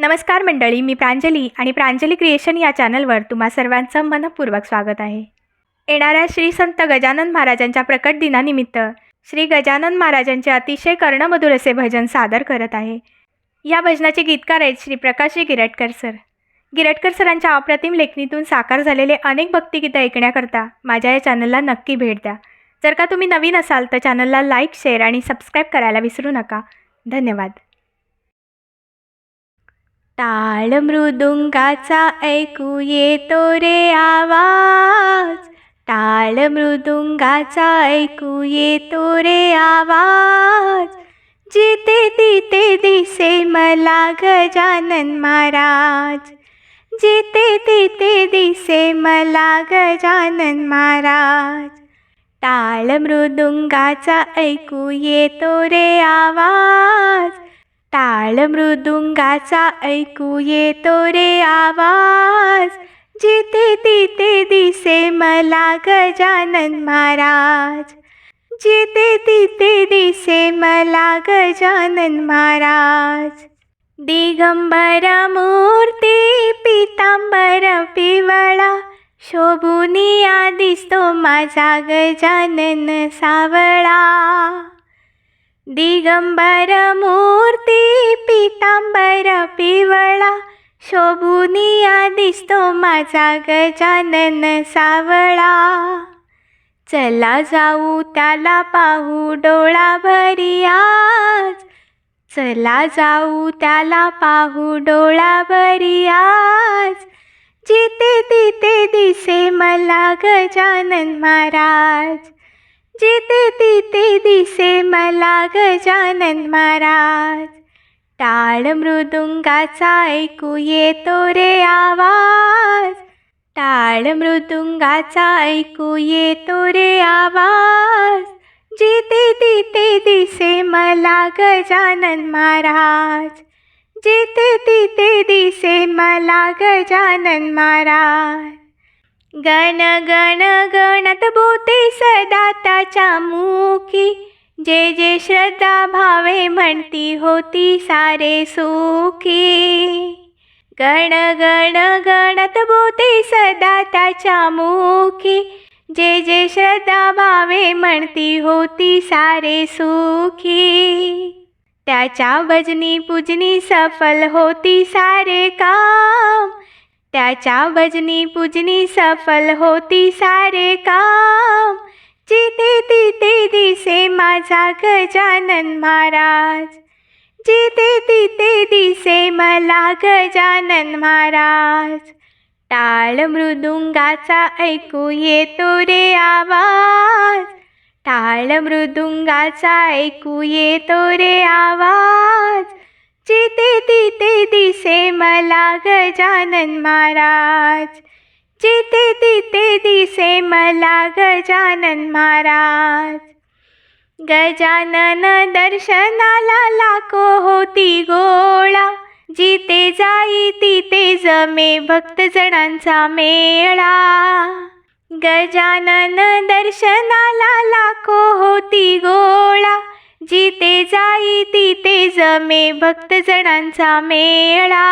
नमस्कार मंडळी मी प्रांजली आणि प्रांजली क्रिएशन या चॅनलवर तुम्हा सर्वांचं मनपूर्वक स्वागत आहे. येणाऱ्या श्री संत गजानन महाराजांच्या प्रकट दिनानिमित्त श्री गजानन महाराजांचे अतिशय कर्णमधुर असे भजन सादर करत आहे. या भजनाचे गीतकार आहेत श्री प्रकाशजी गिरटकर सर. गिरटकर सरांच्या अप्रतिम लेखणीतून साकार झालेले अनेक भक्तिगीतं ऐकण्याकरता माझ्या या चॅनलला नक्की भेट द्या. जर का तुम्ही नवीन असाल तर चॅनलला लाईक शेअर आणि सबस्क्राईब करायला विसरू नका. धन्यवाद. टाळ मृदुंगाचा ऐकू येतो रे आवाज. टाळ मृदुंगाचा ऐकू येतो रे आवाज. जिथे तिथे दिसे मला गजानन महाराज. जिथे तिथे दिसे मला गजानन महाराज. टाळ मृदुंगाचा ऐकू येतो रे आवाज. टाळ मृदुंगाचा ऐकू येतो रे आवाज. जिथे तिथे दिसे मला गजानन महाराज. जिथे तिथे दिसे मला गजानन महाराज. दिगंबर मूर्ती पितांबर पिवळा. शोभुनिया दिसतो माझा गजानन सावळा. दिगंबर मूर्ती पितांबर पिवळा शोभुनिया दिसतो माझा गजानन सावळा. चला जाऊ त्याला पाहू डोळा भरी आज. चला जाऊ त्याला पाहू डोळा भरी आज. जिथे तिथे दिसे मला गजानन महाराज. जिथे तिथे दिसे मला गजानन महाराज. टाळ मृदुंगाचा ऐकू येतो रे आवाज. टाळ मृदुंगाचा ऐकू येतो रे आवाज. जिथे तिथे दिसे मला गजानन महाराज. जिथे तिथे दिसे मला गजानन महाराज. गण गण गणत बोते सदा त्याच्या मुखी. जे जे श्रद्धा भावे म्हणती होती सारे सुखी. गण गण गणत बोते सदा त्याच्या मुखी. जे जे श्रद्धा भावे म्हणती होती सारे सुखी. त्याच्या भजनी पूजनी सफल होती सारे काम. त्याच्या भजनी पूजनी सफल होती सारे काम. जिथे तिथे दिसे माझा गजानन महाराज. जिथे तिथे दिसे मला गजानन महाराज. टाळ मृदुंगाचा ऐकू येतो रे आवाज. टाळ मृदुंगाचा ऐकू येतो रे आवाज. जिथे तिथे दिसे मला गजानन महाराज. जिथे तिथे दिसे मला गजानन महाराज. गजानन दर्शनाला लाखो होती गोळा. जिथे जाई तिथे जमे भक्तजणांचा मेळा. गजानन दर्शनाला लाखो होती गोळा. जिथे जाई तिथे जमे भक्तजणांचा मेळा.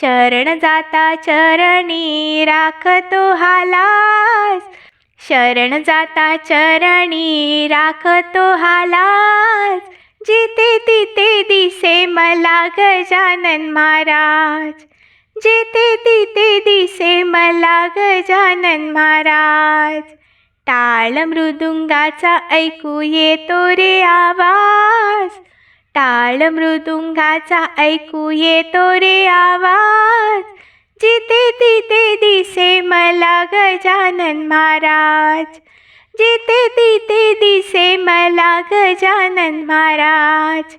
शरण जाता चरणी राखतो हालास शरण जाता चरणी राखतो हालास जिथे तिथे दिसे मला गजानन महाराज. जिथे तिथे दिसे मला गजानन महाराज. टाळ मृदुंगाचा ऐकू येतो रे आवाज. टाळ मृदुंगाचा ऐकू येतो रे आवाज. जिथे तिथे दिसे मला गजानन महाराज. जिथे तिथे दिसे मला गजानन महाराज.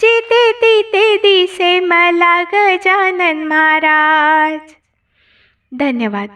जिथे तिथे दिसे मला गजानन महाराज. धन्यवाद.